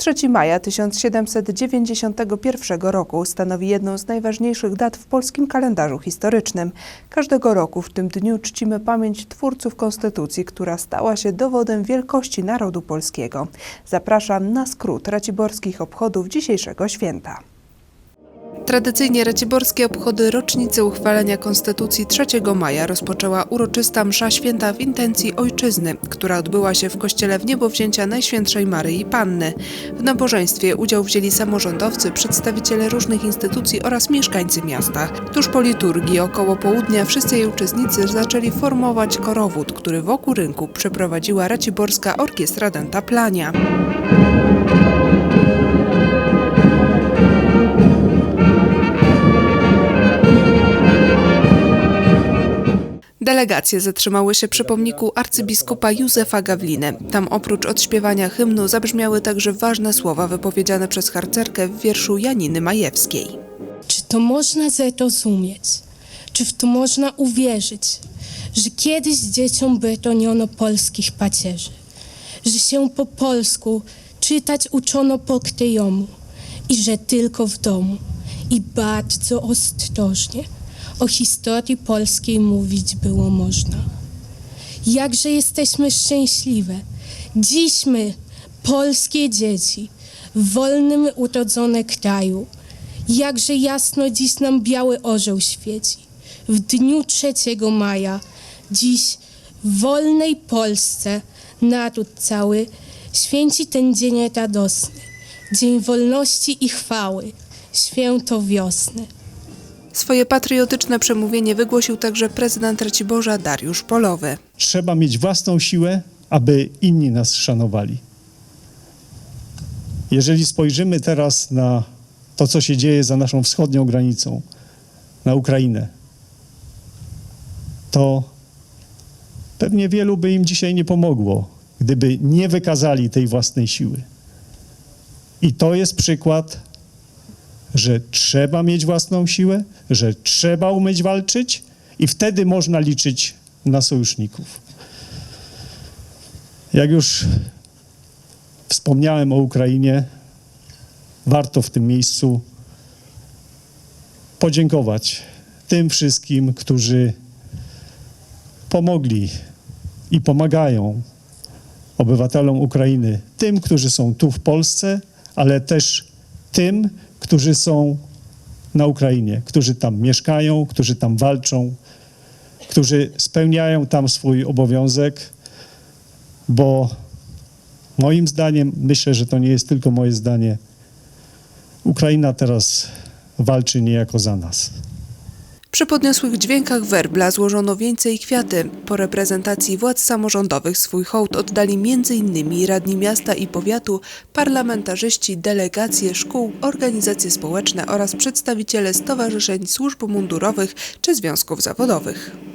3 maja 1791 roku stanowi jedną z najważniejszych dat w polskim kalendarzu historycznym. Każdego roku w tym dniu czcimy pamięć twórców konstytucji, która stała się dowodem wielkości narodu polskiego. Zapraszam na skrót raciborskich obchodów dzisiejszego święta. Tradycyjnie raciborskie obchody rocznicy uchwalenia Konstytucji 3 maja rozpoczęła uroczysta msza święta w intencji ojczyzny, która odbyła się w kościele w niebowzięcia Najświętszej Maryi Panny. W nabożeństwie udział wzięli samorządowcy, przedstawiciele różnych instytucji oraz mieszkańcy miasta. Tuż po liturgii około południa wszyscy jej uczestnicy zaczęli formować korowód, który wokół rynku przeprowadziła raciborska orkiestra Denta Plania. Delegacje zatrzymały się przy pomniku arcybiskupa Józefa Gawliny. Tam oprócz odśpiewania hymnu zabrzmiały także ważne słowa wypowiedziane przez harcerkę w wierszu Janiny Majewskiej. Czy to można zrozumieć? Czy w to można uwierzyć, że kiedyś dzieciom broniono polskich pacierzy, że się po polsku czytać uczono po kryjomu i że tylko w domu i bardzo ostrożnie o historii polskiej mówić było można. Jakże jesteśmy szczęśliwe. Dziś my, polskie dzieci, w wolnym urodzone kraju, jakże jasno dziś nam biały orzeł świeci. W dniu 3 maja, dziś w wolnej Polsce naród cały święci ten dzień radosny, dzień wolności i chwały, święto wiosny. Swoje patriotyczne przemówienie wygłosił także prezydent Raciborza Dariusz Polowy. Trzeba mieć własną siłę, aby inni nas szanowali. Jeżeli spojrzymy teraz na to, co się dzieje za naszą wschodnią granicą, na Ukrainę, to pewnie wielu by im dzisiaj nie pomogło, gdyby nie wykazali tej własnej siły. I to jest przykład, że trzeba mieć własną siłę, że trzeba umieć walczyć, i wtedy można liczyć na sojuszników. Jak już wspomniałem o Ukrainie, warto w tym miejscu podziękować tym wszystkim, którzy pomogli i pomagają obywatelom Ukrainy, tym, którzy są tu w Polsce, ale też tym, którzy są na Ukrainie, którzy tam mieszkają, którzy tam walczą, którzy spełniają tam swój obowiązek, bo moim zdaniem, myślę, że to nie jest tylko moje zdanie, Ukraina teraz walczy niejako za nas. Przy podniosłych dźwiękach werbla złożono wieńce i kwiaty. Po reprezentacji władz samorządowych swój hołd oddali m.in. radni miasta i powiatu, parlamentarzyści, delegacje szkół, organizacje społeczne oraz przedstawiciele stowarzyszeń służb mundurowych czy związków zawodowych.